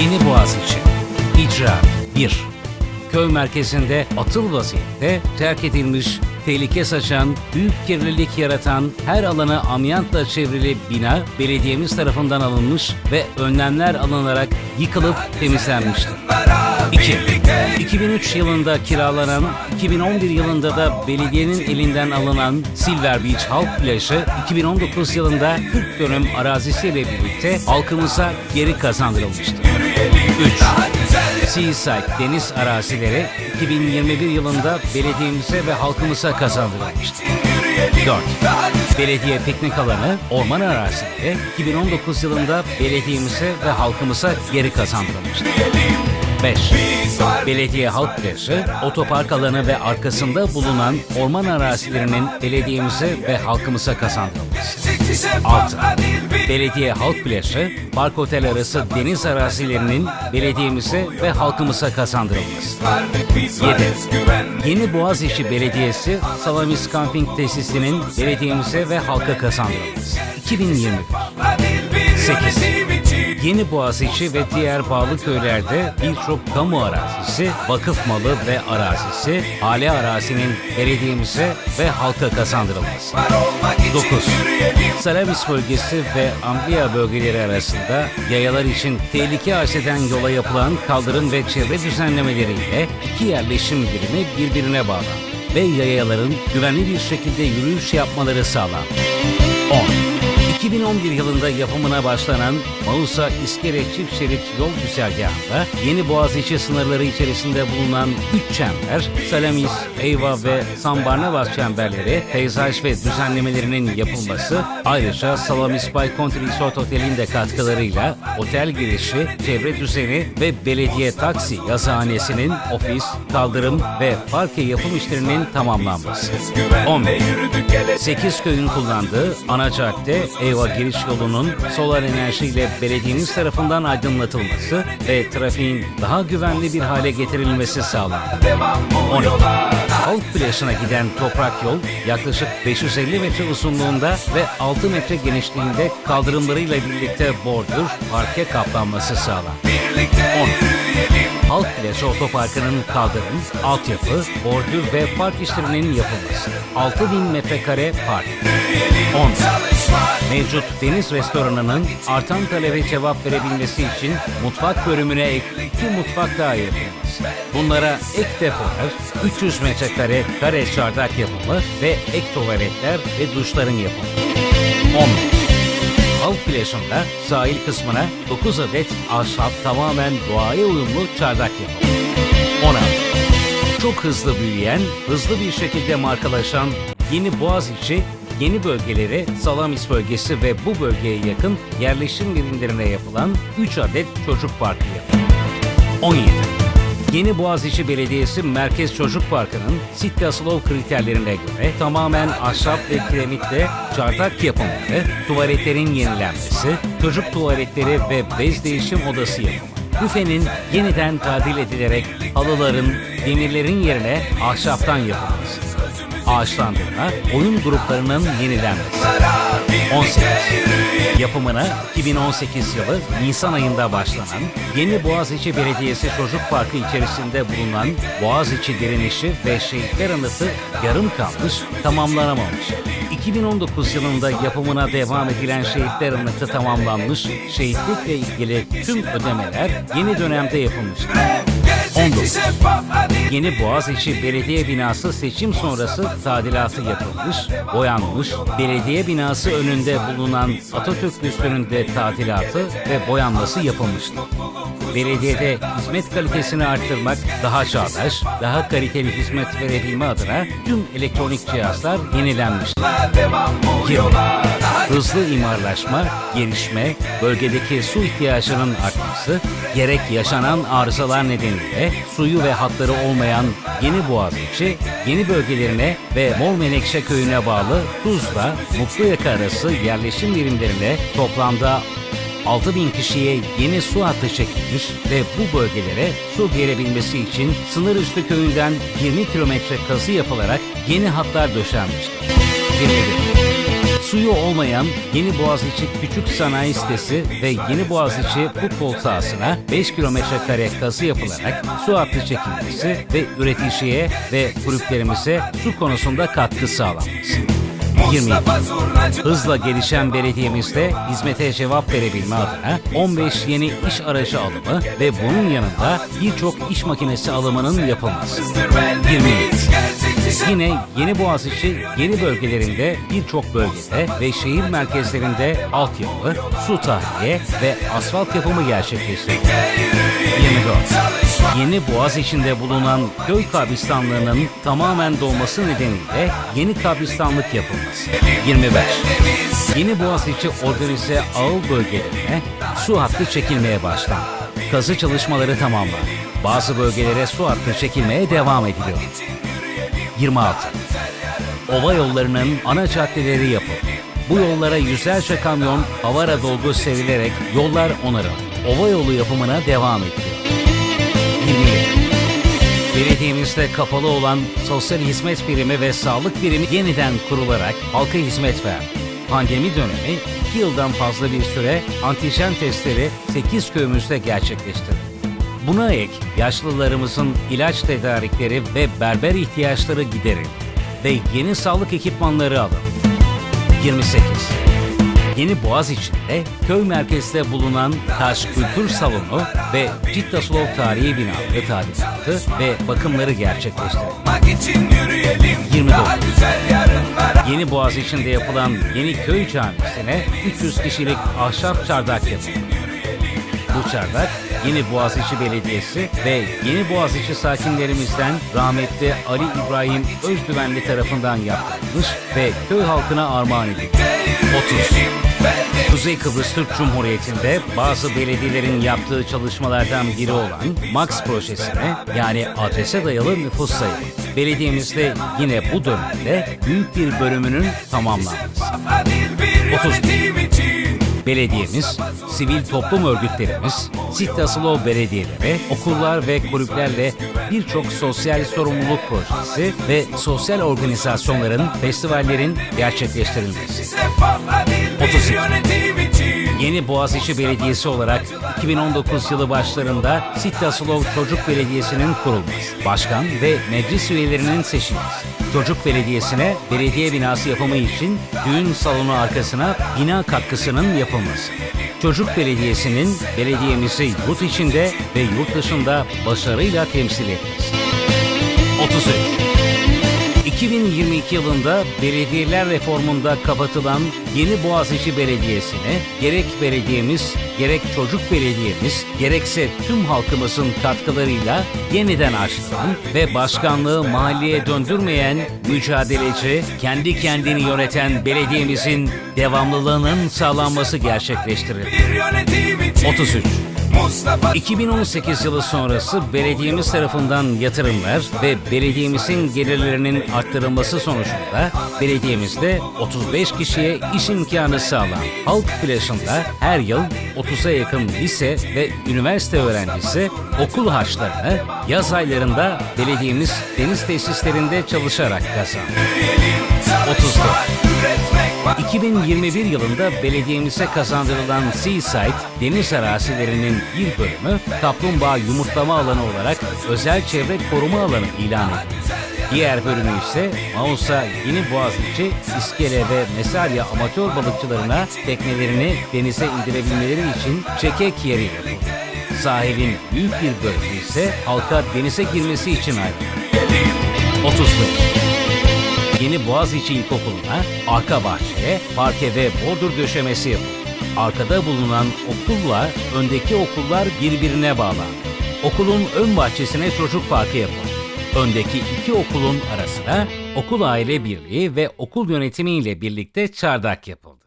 Yeni Boğaziçi İcra 1 Köy merkezinde atıl vaziyette terk edilmiş, tehlike saçan, büyük kirlilik yaratan, her alanı amyantla çevrili bina belediyemiz tarafından alınmış ve önlemler alınarak yıkılıp temizlenmiştir. 2. 2003 yılında kiralanan, 2011 yılında da belediyenin elinden alınan Silver Beach Halk Plajı 2019 yılında 40 dönüm arazisiyle birlikte halkımıza geri kazandırılmıştır. 3. Seaside deniz arazileri 2021 yılında belediyemize ve halkımıza kazandırılmıştır. 4. Belediye piknik alanı, orman arazileri 2019 yılında belediyemize ve halkımıza geri kazandırılmıştır. 5. Belediye halk plajı, otopark alanı ve arkasında bulunan orman arazilerinin belediyemize ve halkımıza kazandırılması. 6. Belediye halk plajı, park otel arası deniz arazilerinin belediyemize ve halkımıza kazandırılması. 7. Yeni Boğaziçi Belediyesi Salamis Camping Tesisi'nin belediyemize ve halka kazandırılması. 2021. 8. Yeni Boğaziçi ve diğer bağlı köylerde birçok kamu arazisi, vakıf malı ve arazisi, hale arazinin belediyemize ve halka kazandırılması. 9. Salamis bölgesi ve Ambliya bölgeleri arasında yayalar için tehlike arz eden yola yapılan kaldırım ve çevre düzenlemeleriyle iki yerleşim birimi birbirine bağlandı ve yayaların güvenli bir şekilde yürüyüş yapmaları sağlandı. 10. 2011 yılında yapımına başlanan Mausa İskele Çift Şerit Yol Güzergahı'nda Yeni Boğaziçi sınırları içerisinde bulunan 3 çember, Salamis, Eyva ve San Barnabas çemberleri, peyzaj ve düzenlemelerinin yapılması, ayrıca Salamis Bay Country Resort Otel'in de katkılarıyla otel girişi, çevre düzeni ve belediye taksi yazıhanesinin ofis, kaldırım ve parke yapım işlerinin tamamlanması. 11. 8 köyün kullandığı ana cadde Eyva giriş yolunun solar enerjiyle belediyeniz tarafından aydınlatılması ve trafiğin daha güvenli bir hale getirilmesi sağlandı. 12. Halk plajına giden toprak yol yaklaşık 550 metre uzunluğunda ve 6 metre genişliğinde kaldırımlarıyla birlikte bordür, parke kaplanması sağlandı. 10. Halk plajı otoparkının kaldırım, altyapı, bordür ve park işlerinin yapılması. 6000 metrekare park. 10. Mevcut deniz restoranının artan talebe cevap verebilmesi için mutfak bölümüne ek iki mutfak daha yapılması. Bunlara ek depolar, 300 metrekare kare çardak yapımı ve ek tuvaletler ve duşların yapımı. 15. Halk plajında sahil kısmına 9 adet ahşap tamamen doğaya uyumlu çardak yapımı. 16. Çok hızlı büyüyen, hızlı bir şekilde markalaşan Yeni Boğaziçi yeni bölgelere Salamis bölgesi ve bu bölgeye yakın yerleşim birimlerine yapılan 3 adet çocuk parkı yapımı. 17. Yeni Boğaziçi Belediyesi Merkez Çocuk Parkı'nın Sitte Aslov kriterlerine göre tamamen ahşap ve kiremitle çardak yapımları, tuvaletlerin yenilenmesi, çocuk tuvaletleri ve bez değişim odası yapımı. Büfenin yeniden tadil edilerek halıların, demirlerin yerine ahşaptan yapılması. Ağaçlandırma, oyun gruplarının yenilenmesi. 18. Yapımına 2018 yılı Nisan ayında başlanan Yeni Boğaziçi Belediyesi Çocuk Parkı içerisinde bulunan Boğaziçi Direnişi ve Şehitler Anıtı yarım kalmış, tamamlanamamış. 2019 yılında yapımına devam edilen Şehitler Anıtı tamamlanmış, şehitlikle ilgili tüm ödemeler yeni dönemde yapılmıştır. 19. Yeni Boğaziçi Belediye Binası seçim sonrası tadilatı yapılmış, boyanmış, belediye binası önünde bulunan Atatürk büstünün tadilatı ve boyanması yapılmıştır. Belediyede hizmet kalitesini arttırmak, daha çağdaş, daha kaliteli hizmet verebilme adına tüm elektronik cihazlar yenilenmiştir. 20. Hızlı imarlaşma, gelişme, bölgedeki su ihtiyacının artması, gerek yaşanan arızalar nedeniyle suyu ve hatları olmayan Yeni Boğaziçi, yeni bölgelerine ve Mor Menekşe köyüne bağlı Tuzla, Mutluyaka arası yerleşim birimlerine toplamda 6 bin kişiye yeni su hattı çekilmiş ve bu bölgelere su gelebilmesi için sınır üstü köyünden 20 kilometre kazı yapılarak yeni hatlar döşenmiştir. 21. Suyu olmayan Yeni Boğaziçi Küçük Sanayi Sitesi ve Yeni Boğaziçi futbol sahasına 5 kilometre kare kazı yapılarak su hattı çekilmesi ve üreticiye ve kulüplerimize su konusunda katkı sağlanması. 20. Hızla gelişen belediyemizde hizmete cevap verebilme adına 15 yeni iş aracı alımı ve bunun yanında birçok iş makinesi alımının yapılması. 20. Yine Yeni Boğaziçi yeni bölgelerinde birçok bölgede ve şehir merkezlerinde altyapı, su tahliye ve asfalt yapımı gerçekleştirildi. 24. Yeni Boğaz içinde bulunan köy kabristanlığının tamamen dolması nedeniyle yeni kabristanlık yapılması. 25. Yeni Boğaziçi organize ağıl bölgelerine su hattı çekilmeye başlandı. Kazı çalışmaları tamamlandı. Bazı bölgelere su hattı çekilmeye devam ediliyor. 26. Ova yollarının ana caddeleri yapıldı. Bu yollara yüzlerce kamyon havara dolgu serilerek yollar onarıldı. Ova yolu yapımına devam ediliyor. 27. Belediyemizde kapalı olan sosyal hizmet birimi ve sağlık birimi yeniden kurularak halka hizmet verdi. Pandemi dönemi 2 yıldan fazla bir süre antijen testleri 8 köyümüzde gerçekleştirdi. Buna ek yaşlılarımızın ilaç tedarikleri ve berber ihtiyaçları giderildi ve yeni sağlık ekipmanları alındı. 28. Yeni Boğaz içinde köy merkezde bulunan Taş Kültür Salonu ve Cittaslov Tarihi Binaları tadilatı ve bakımları gerçekleştirildi. Bak için yürüyelim 29. daha güzel yarınlara Yeni Boğaz içinde yapılan yeni köy camisine 300 kişilik ahşap çardak yapıldı. Bu çardak Yeni Boğaziçi Belediyesi ve Yeni Boğaziçi sakinlerimizden rahmetli Ali İbrahim Özgüvenli tarafından yaptırılmış ve köy halkına armağan edildi. 30. Kuzey Kıbrıs Türk Cumhuriyeti'nde bazı belediyelerin yaptığı çalışmalardan biri olan MAX projesine yani adrese dayalı nüfus sayımı. Belediyemizde yine bu dönemde büyük bir bölümünün tamamlanması. 31. Belediyemiz, sivil toplum örgütlerimiz, Sittasılo belediyeleri, okullar ve kulüplerle birçok sosyal sorumluluk projesi ve sosyal organizasyonların, festivallerin gerçekleştirilmesi. Sefafa değil bir 32. yönetim için Yeni Boğaziçi Belediyesi olarak 2019 yılı başlarında Sittasılo Çocuk Belediyesi'nin kurulması, başkan ve meclis üyelerinin seçilmesi, Çocuk Belediyesi'ne belediye binası yapımı için düğün salonu arkasına bina katkısının yapılması, Çocuk Belediyesi'nin belediyemizi yurt içinde ve yurt dışında başarıyla temsil etmesi. 33. 2022 yılında belediyeler reformunda kapatılan Yeni Boğaziçi Belediyesi'ne gerek belediyemiz, gerek çocuk belediyemiz, gerekse tüm halkımızın katkılarıyla yeniden açılan ve başkanlığı mahalleye döndürmeyen, mücadeleci, kendi kendini yöneten belediyemizin devamlılığının sağlanması gerçekleştirildi. bir yönetim için 33. Mustafa 2018 yılı sonrası belediyemiz tarafından yatırımlar ve belediyemizin gelirlerinin arttırılması sonucunda belediyemizde 35 kişiye iş imkanı sağlan. Halk plajında her yıl 30'a yakın lise ve üniversite öğrencisi okul harçlarını yaz aylarında belediyemiz deniz tesislerinde çalışarak kazandı. 34. üretmek var 2021 yılında belediyemize kazandırılan Seaside deniz arazilerinin bir bölümü kaplumbağa yumurtlama alanı olarak özel çevre koruma alanı ilan edildi. Diğer bölümü ise Mausa, Yeni Boğaziçi, İskele ve Mesarya amatör balıkçılarına teknelerini denize indirebilmeleri için çekek yeri yapıldı. Sahilin büyük bir bölümü ise halka denize girmesi için ayrıldı. 35. Yeni Boğaziçi İlkokulu'na arka bahçeye, parke ve bordür döşemesi yapıldı. Arkada bulunan okulla öndeki okullar birbirine bağlandı. Okulun ön bahçesine çocuk parkı yapıldı. Öndeki iki okulun arasına okul aile birliği ve okul yönetimiyle birlikte çardak yapıldı.